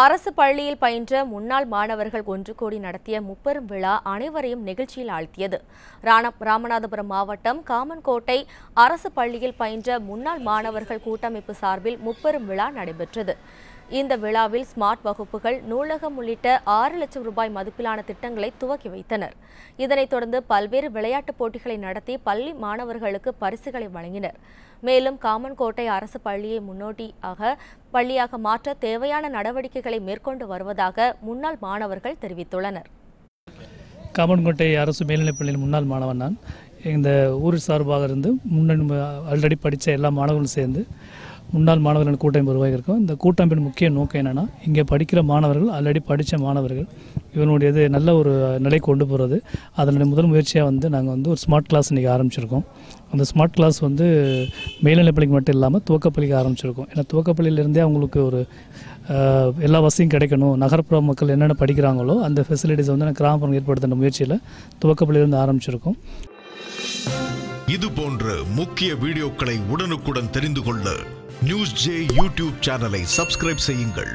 அரசு பள்ளியில் பயின்ற முன்னாள் மாணவர்கள் ஒன்று கூடி நடத்திய முப்பெரும் விழா அனைவரையும் நெகிழ்ச்சியில் ஆழ்த்தியது. ராமநாதபுரம் மாவட்டம் காமன்கோட்டை அரசு பள்ளியில் பயின்ற முன்னாள் மாணவர்கள் கூட்டமைப்பு சார்பில் முப்பெரும் விழா நடைபெற்றது. இந்த விழாவில் ஸ்மார்ட் வகுப்புகள் நூலகம் உள்ளிட்ட ஆறு லட்சம் ரூபாய் மதிப்பிலான திட்டங்களை துவக்கி வைத்தனர். இதனைத் தொடர்ந்து பல்வேறு விளையாட்டுப் போட்டிகளை நடத்தி பள்ளி மாணவர்களுக்கு பரிசுகளை வழங்கினர். மேலும் காமன்கோட்டை அரசு பள்ளியை முன்னோட்டியாக பள்ளியாக மாற்ற தேவையான நடவடிக்கைகளை மேற்கொண்டு வருவதாக முன்னாள் மாணவர்கள் தெரிவித்துள்ளனர். காமன்கோட்டை அரசு மேல்நிலைப்பள்ளியின் முன்னாள் மாணவன் நான். இந்த ஊர் சார்பாக இருந்து முன்னணி ஆல்ரெடி படித்த எல்லா மாணவர்களும் சேர்ந்து முன்னாள் மாணவர்கள் கூட்டமைப்பு உருவாகியிருக்கோம் இந்த கூட்டமைப்பின் முக்கிய நோக்கம் என்னென்னா இங்கே படிக்கிற மாணவர்கள் ஆல்ரெடி படித்த மாணவர்கள் இவனுடையது நல்ல ஒரு நிலை கொண்டு போகிறது அதனுடைய முதல் முயற்சியாக வந்து நாங்கள் வந்து ஒரு ஸ்மார்ட் கிளாஸ் இன்றைக்கி ஆரம்பிச்சிருக்கோம். அந்த ஸ்மார்ட் கிளாஸ் வந்து மேல்நிலைப்பள்ளிக்கு மட்டும் இல்லாமல் துவக்கப்பள்ளிக்கு ஆரம்பிச்சிருக்கோம். ஏன்னா துவக்கப்பள்ளியிலேருந்தே அவங்களுக்கு ஒரு எல்லா வசதியும் கிடைக்கணும். நகர்ப்புற மக்கள் என்னென்ன படிக்கிறாங்களோ அந்த ஃபெசிலிட்டிஸ் வந்து கிராமப்புறம் ஏற்படுத்தின முயற்சியில் துவக்கப்பள்ளியிலேருந்து ஆரம்பிச்சிருக்கோம். இது போன்ற முக்கிய வீடியோக்களை உடனுக்குடன் தெரிந்து கொள்ள நியூஸ் ஜே யூடியூப் சேனலை சப்ஸ்கிரைப் செய்யுங்கள்